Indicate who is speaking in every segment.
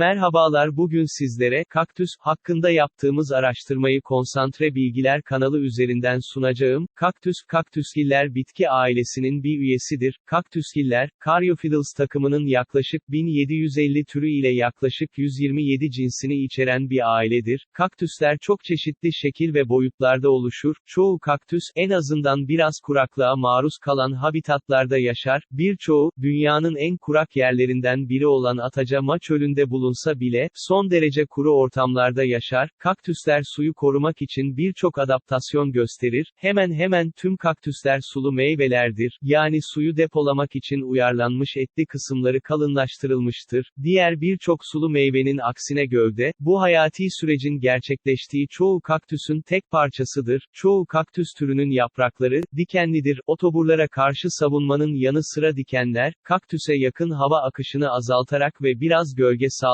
Speaker 1: Merhabalar bugün sizlere, kaktüs, hakkında yaptığımız araştırmayı Konsantre Bilgiler kanalı üzerinden sunacağım. Kaktüs, kaktüsgiller bitki ailesinin bir üyesidir. Kaktüsgiller, Caryophyllus takımının yaklaşık 1750 türü ile yaklaşık 127 cinsini içeren bir ailedir. Kaktüsler çok çeşitli şekil ve boyutlarda oluşur. Çoğu kaktüs, en azından biraz kuraklığa maruz kalan habitatlarda yaşar. Birçoğu, dünyanın en kurak yerlerinden biri olan Atacama çölünde bulunsa bile, son derece kuru ortamlarda yaşar, kaktüsler suyu korumak için birçok adaptasyon gösterir, hemen hemen tüm kaktüsler sulu meyvelerdir, yani suyu depolamak için uyarlanmış etli kısımları kalınlaştırılmıştır. Diğer birçok sulu meyvenin aksine gövde, bu hayati sürecin gerçekleştiği çoğu kaktüsün tek parçasıdır, çoğu kaktüs türünün yaprakları, dikenlidir, otoburlara karşı savunmanın yanı sıra dikenler, kaktüse yakın hava akışını azaltarak ve biraz gölge sağlayarak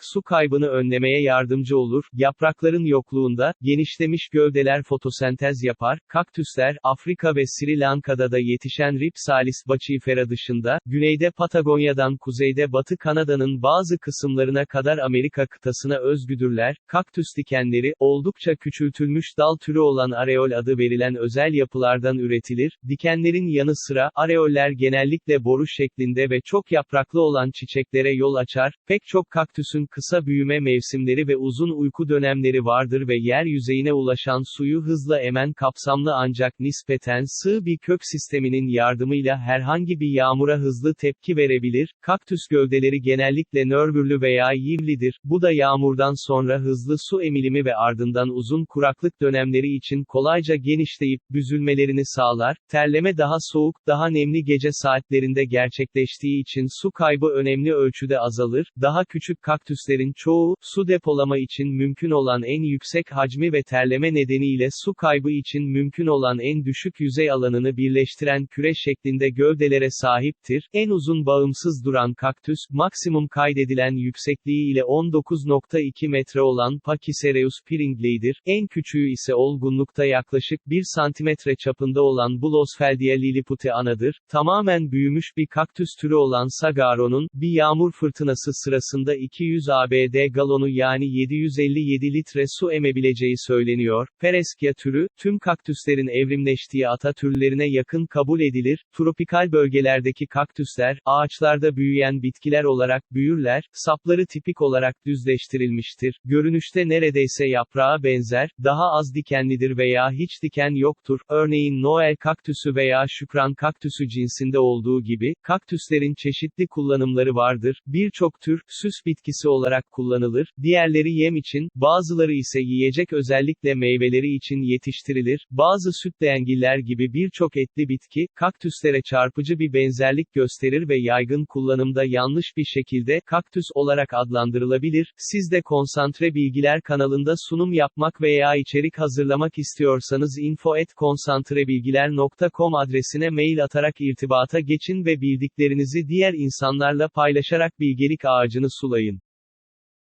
Speaker 1: su kaybını önlemeye yardımcı olur. Yaprakların yokluğunda, genişlemiş gövdeler fotosentez yapar. Kaktüsler, Afrika ve Sri Lanka'da da yetişen Ripsalis bacifera dışında, güneyde Patagonya'dan kuzeyde Batı Kanada'nın bazı kısımlarına kadar Amerika kıtasına özgüdürler. Kaktüs dikenleri, oldukça küçültülmüş dal türü olan areol adı verilen özel yapılardan üretilir. Dikenlerin yanı sıra, areoller genellikle boru şeklinde ve çok yapraklı olan çiçeklere yol açar. Pek çok kaktüsün kısa büyüme mevsimleri ve uzun uyku dönemleri vardır ve yer yüzeyine ulaşan suyu hızla emen kapsamlı ancak nispeten sığ bir kök sisteminin yardımıyla herhangi bir yağmura hızlı tepki verebilir. Kaktüs gövdeleri genellikle nörvürlü veya yivlidir. Bu da yağmurdan sonra hızlı su emilimi ve ardından uzun kuraklık dönemleri için kolayca genişleyip büzülmelerini sağlar. Terleme daha soğuk, daha nemli gece saatlerinde gerçekleştiği için su kaybı önemli ölçüde azalır. Daha küçük kaktüslerin çoğu, su depolama için mümkün olan en yüksek hacmi ve terleme nedeniyle su kaybı için mümkün olan en düşük yüzey alanını birleştiren küre şeklinde gövdelere sahiptir. En uzun bağımsız duran kaktüs, maksimum kaydedilen yüksekliği ile 19.2 metre olan Pachycereus piringli'dir. En küçüğü ise olgunlukta yaklaşık 1 santimetre çapında olan Blosfeldia liliputeanadır. Tamamen büyümüş bir kaktüs türü olan Sagaro'nun, bir yağmur fırtınası sırasında 200 ABD galonu yani 757 litre su emebileceği söyleniyor. Pereskia türü, tüm kaktüslerin evrimleştiği ata türlerine yakın kabul edilir. Tropikal bölgelerdeki kaktüsler, ağaçlarda büyüyen bitkiler olarak büyürler, sapları tipik olarak düzleştirilmiştir. Görünüşte neredeyse yaprağa benzer, daha az dikenlidir veya hiç diken yoktur. Örneğin Noel kaktüsü veya şükran kaktüsü cinsinde olduğu gibi, kaktüslerin çeşitli kullanımları vardır. Birçok tür, süs bitkisi olarak kullanılır, diğerleri yem için, bazıları ise yiyecek özellikle meyveleri için yetiştirilir. Bazı sütleğengiller gibi birçok etli bitki, kaktüslere çarpıcı bir benzerlik gösterir ve yaygın kullanımda yanlış bir şekilde, kaktüs olarak adlandırılabilir. Siz de Konsantre Bilgiler kanalında sunum yapmak veya içerik hazırlamak istiyorsanız info@konsantrebilgiler.com adresine mail atarak irtibata geçin ve bildiklerinizi diğer insanlarla paylaşarak bilgelik ağacını sulayın. Berlin